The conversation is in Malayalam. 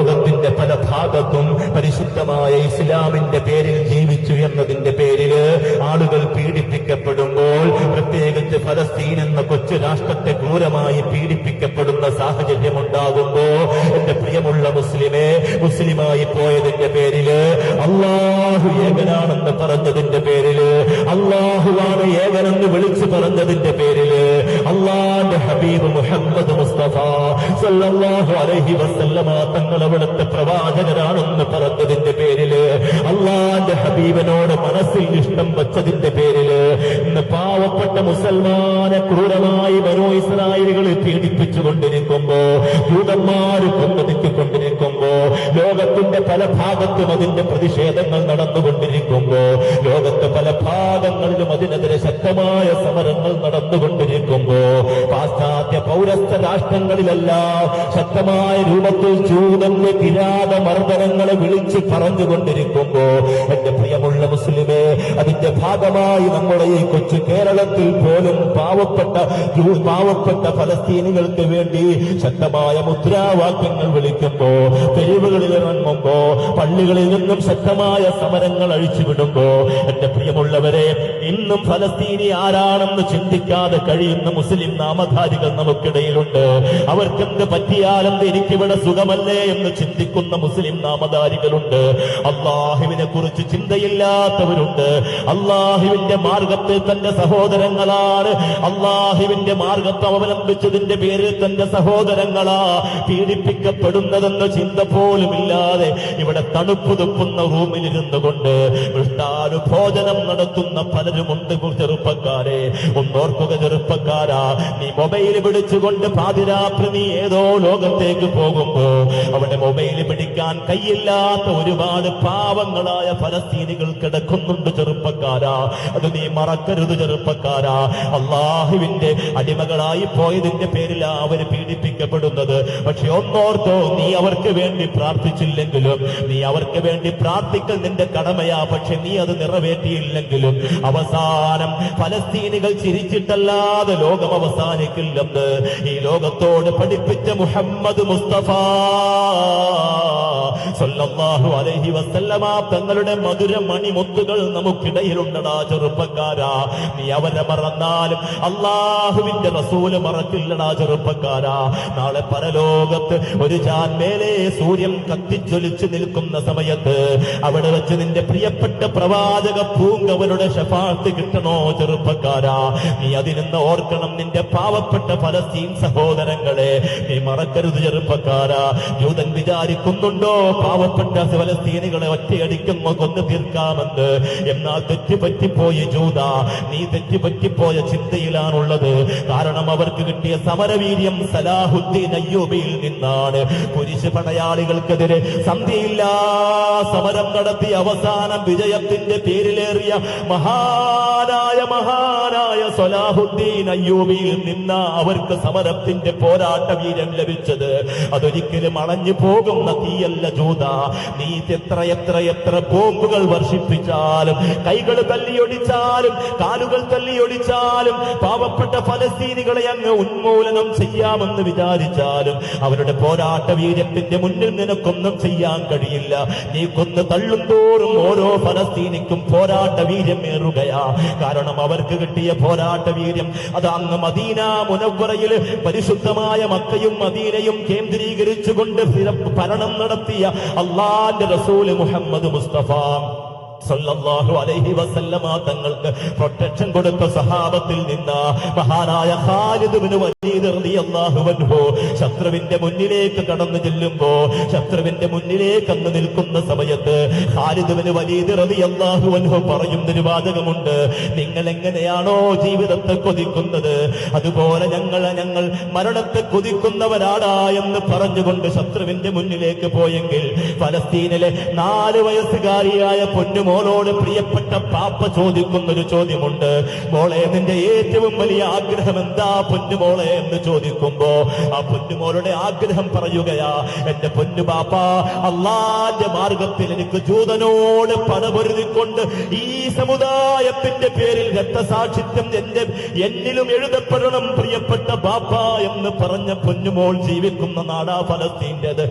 ലോകത്തിന്റെ പല ഭാഗത്തും പരിശുദ്ധമായ ഇസ്ലാമിന്റെ പേരിൽ ജീവിച്ചു എന്നതിന്റെ പേരിൽ ആളുകൾ പീഡിപ്പിക്കപ്പെടുമ്പോൾ പ്രത്യേകിച്ച് ഫലസ്തീൻ എന്ന കൊച്ചു രാഷ്ട്രത്തെ ക്രൂരമായി പീഡിപ്പിക്കപ്പെടുന്ന സാഹചര്യം ഉണ്ടാകുമ്പോ എന്റെ പ്രിയമുള്ള മുസ്ലിമെ മുസ്ലിമായി പോയതിന്റെ പേരിൽ അള്ളാഹു ഏകനാണെന്ന് പറഞ്ഞതിന്റെ പേരിൽ അള്ളാഹുവാണ് ഏകനെന്ന് വിളിച്ചു പറഞ്ഞതിന്റെ പേരിൽ അള്ളാന്റെ ഹബീബ് മുഹമ്മദ് മുസ്തഫ സല്ലല്ലാഹു അലൈഹി വസല്ലമ തങ്ങൾ അവിടുത്തെ പ്രവാചകരാണെന്ന് പറഞ്ഞതിന്റെ പേരിൽ അള്ളാന്റെ ഹബീബിനോട് മനസ്സിൽ ഇഷ്ടം വച്ചതിന്റെ പേരിൽ ഇന്ന് പാവപ്പെട്ട മുസൽമാനെ ക്രൂരമായി ബനോ പീഡിപ്പിച്ചു കൊണ്ടിരിക്കുമ്പോ ജൂതന്മാര് കൊണ്ടിരിക്കുമ്പോ ലോകത്തിന്റെ പല ഭാഗത്തും അതിന്റെ പ്രതിഷേധങ്ങൾ നടന്നുകൊണ്ടിരിക്കുമ്പോ ലോകത്തെ പല ഭാഗങ്ങളിലും അതിനെതിരെ ശക്തമായ സമരങ്ങൾ നടന്നുകൊണ്ടിരിക്കുമ്പോ പാശ്ചാത്യ പൗരസ്ത്യ രാഷ്ട്രങ്ങളിലെല്ലാം ശക്തമായ രൂപത്തിൽ ചൂതന്റെ കിരാത മർദ്ദനങ്ങളെ വിളിച്ച് പറഞ്ഞുകൊണ്ടിരിക്കുമ്പോ എന്റെ പ്രിയമുള്ള മുസ്ലിമേ അതിന്റെ ഭാഗമായി നമ്മുടെ ഈ കൊച്ചു കേരളത്തിൽ പോലും പാവപ്പെട്ട ജൂ- പാവപ്പെട്ട ഫലസ്തീനികൾക്ക് വേണ്ടി ശക്തമായ മുദ്രാവാക്യങ്ങൾ വിളിക്കുമ്പോ തെരുവുകളിൽ ഇറങ്ങുമ്പോ പള്ളികളിൽ നിന്നും ശക്തമായ സമരങ്ങൾ അഴിച്ചുവിടുമ്പോ എന്റെ പ്രിയമുള്ളവരെ ഇന്നും ഫലസ്തീനി ആരാണെന്ന് ചിന്തിക്കാതെ കഴിയുന്ന മുസ്ലിം നാമധാരികൾ നമുക്കിടയിലുണ്ട്. അവർക്കെന്ത് പറ്റിയാലെന്ത് എനിക്കിവിടെ സുഖമല്ലേ എന്ന് ചിന്തിക്കുന്ന മുസ്ലിം നാമധാരികളുണ്ട്. അള്ളാഹുവിനെ കുറിച്ച് ചിന്തയില്ലാത്തവരുണ്ട്. അള്ളാഹുവിന്റെ മാർഗത്തിൽ തന്റെ സഹോദരങ്ങളാണ്. അള്ളാഹുവിന്റെ മാർഗത്തെ അവലംബിച്ചതിന്റെ പേരിൽ തന്റെ സഹോദരങ്ങളാ പീഡിപ്പിക്കപ്പെടുന്നതെന്ന ചിന്ത പോലും ഇല്ലാതെ ഇവിടെ തണുപ്പ് തുപ്പുന്ന റൂമിലിരുന്നു കൊണ്ട് ഭോജനം നടത്തുന്ന പലരുമുണ്ട് ചെറുപ്പക്കാരെ. ഒന്നോർക്കുക ചെറുപ്പക്കാരാ നീ മൊബൈൽ പിടിച്ചുകൊണ്ട് പാതിരാത്രി നീ ഏതോ ലോകത്തേക്ക് പോകുമ്പോ അവിടെ മൊബൈൽ പിടിക്കാൻ കയ്യില്ലാത്ത ഒരുപാട് പാവങ്ങളായ ഫലസ്തീനികൾ കിടക്കുന്നുണ്ട് ചെറുപ്പക്കാരാ. അത് നീ മറക്കരുത് ചെറുപ്പക്കാരാ. അള്ളാഹുവിന്റെ അടിമകളായി പോയതിന്റെ പേരിലാ അവർ പീഡിപ്പിക്കപ്പെടുന്നത്. പക്ഷെ ഒന്നോർത്തോ നീ അവർക്ക് വേണ്ടി പ്രാർത്ഥിച്ചില്ലെങ്കിലും നീ അവർക്ക് വേണ്ടി പ്രാർത്ഥിക്കൽ നിന്റെ കടമയാ പക്ഷെ നീ അത് നിറവേറ്റിയില്ലെങ്കിലും. അവസാനം ഫലസ്തീനികൾ ചിരിച്ചിട്ടല്ലാതെ ലോകം അവസാനിക്കില്ലെന്ന് ഈ ലോകത്തോട് പഠിപ്പിച്ച മുഹമ്മദ് മുസ്തഫ. സല്ലല്ലാഹു അലൈഹി വസല്ലമ തങ്ങളുടെ മധുര മണിമുത്തുകൾ നമുക്കിടയിലുണ്ടടാ ചെറുപ്പക്കാരാ. നീ അവരെ മറന്നാലും അള്ളാഹുവിന്റെ റസൂൽ മറക്കില്ലടാ ചെറുപ്പക്കാരാ. നാളെ പരലോകത്ത് ഒരു ചാൻമേലെ സൂര്യൻ കത്തിച്ചൊലിച്ചു നിൽക്കുന്ന സമയത്ത് അവിടെ വെച്ച് നിന്റെ പ്രിയപ്പെട്ട പ്രവാചക പൂങ്കവരുടെ ഷഫാത്ത് കിട്ടണോ ചെറുപ്പക്കാരാ? നീ അതിനെന്ന് ഓർക്കണം നിന്റെ പാവപ്പെട്ട ഫലസ്തീൻ സഹോദരങ്ങളെ. നീ മറക്കരുത് ചെറുപ്പക്കാരാ. ജൂതൻ വിചാരിക്കുന്നുണ്ടോ? പാവപ്പെട്ട ഫലസ്തീനികളെ ഒറ്റയടിക്കുന്ന കൊന്നു തീർക്കാമെന്ന്. എന്നാൽ തെറ്റുപറ്റിപ്പോയ ജൂത നീ തെറ്റുപറ്റിപ്പോയ ചിന്തയിലാണുള്ളത്. കാരണം അവർക്ക് കിട്ടിയ സമരവീര്യം സലാഹുദ്ദീൻ അയ്യൂബിയിൽ നിന്നാണ്. കുരിശ് പടയാളികൾക്കെതിരെ സന്ധ്യയില്ലാ സമരം നടത്തി അവസാനം വിജയത്തിന്റെ പേരിലേറിയ മഹാനായ മഹാനായ സലാഹുദ്ദീൻ അയ്യൂബിയിൽ നിന്ന അവർക്ക് സമരത്തിന്റെ പോരാട്ട വീരം ലഭിച്ചത്. അതൊരിക്കലും അണഞ്ഞു പോകുന്ന തീയല്ല ജൂത. നീ എത്ര എത്ര എത്ര ബോംബുകൾ വർഷിപ്പിച്ചാലും കൈകൾ തല്ലിയൊടിച്ചാലും കാലുകൾ തല്ലിയൊടിച്ചാലും പാവപ്പെട്ട ഫലസ്തീനികളെ അങ്ങ് ഉന്മൂലനം ചെയ്യാമെന്ന് വിചാരിച്ചാലും അവരുടെ പോരാട്ട വീര്യത്തിന്റെ മുന്നിൽ നിനക്കൊന്നും ചെയ്യാൻ കഴിയില്ല. നീ കൊന്ന് തള്ളും തോറും ഓരോ ഫലസ്തീനിക്കും പോരാട്ട വീര്യം ഏറുകയാ. കാരണം അവർക്ക് കിട്ടിയ പോരാട്ട വീര്യം അത് അന്ന് മദീന മുനവറയിൽ പരിശുദ്ധമായ മക്കയും മദീനയും കേന്ദ്രീകരിച്ചുകൊണ്ട് ഭരണം നടത്തിയ അള്ളാന്റെ റസൂൽ മുഹമ്മദ് മുസ്തഫ. സല്ലല്ലാഹു അലൈഹി വസല്ലമ തങ്ങൾക്ക് പ്രൊട്ടക്ഷൻ കൊടുത്ത സഹാബത്തിൽ നിന്ന് മഹാനായ ഖാലിദ് ഇബ്നു വലീദ് റളിയല്ലാഹു അൻഹു ശത്രുവിന്റെ മുന്നിലേക്ക് കടന്നു ചെല്ലുമ്പോ ശത്രുവിന്റെ മുന്നിലേക്ക് അങ്ങ് നിൽക്കുന്ന സമയത്ത് ഖാലിദ് ഇബ്നു വലീദ് റളിയല്ലാഹു അൻഹു പറയും ഒരു വാചകമുണ്ട്. നിങ്ങൾ എങ്ങനെയാണോ ജീവിതത്തെ കൊതിക്കുന്നത്? അതുപോലെ ഞങ്ങൾ ഞങ്ങൾ മരണത്തെ കൊതിക്കുന്നവരാടാ എന്ന് പറഞ്ഞുകൊണ്ട് ശത്രുവിന്റെ മുന്നിലേക്ക് പോയെങ്കിൽ ഫലസ്തീനിലെ നാല് വയസ്സുകാരിയായ പൊന്നുമോളോട് പ്രിയപ്പെട്ട പാപ്പ ചോദിക്കുന്ന ഒരു ചോദ്യമുണ്ട്. മോളെ നിന്റെ ഏറ്റവും വലിയ ആഗ്രഹം എന്താ പൊന്നുമോളെ എന്ന് ചോദിക്കുമ്പോ ആ പൊന്നുമോളുടെ ആഗ്രഹം പറയുകയാ എന്റെ പൊന്നു പാപ്പ അള്ളാന്റെ മാർഗത്തിൽ എനിക്ക് ജൂതനോട് പണപൊരുതിക്കൊണ്ട് ഈ സമുദായത്തിന്റെ പേരിൽ രക്തസാക്ഷിത്വം എന്റെ എന്നിലും എഴുതപ്പെടണം പ്രിയപ്പെട്ട പാപ്പ എന്ന് പറഞ്ഞ പൊന്നുമോൾ ജീവിക്കുന്ന നാടാ ഫലസ്തീന്റെത്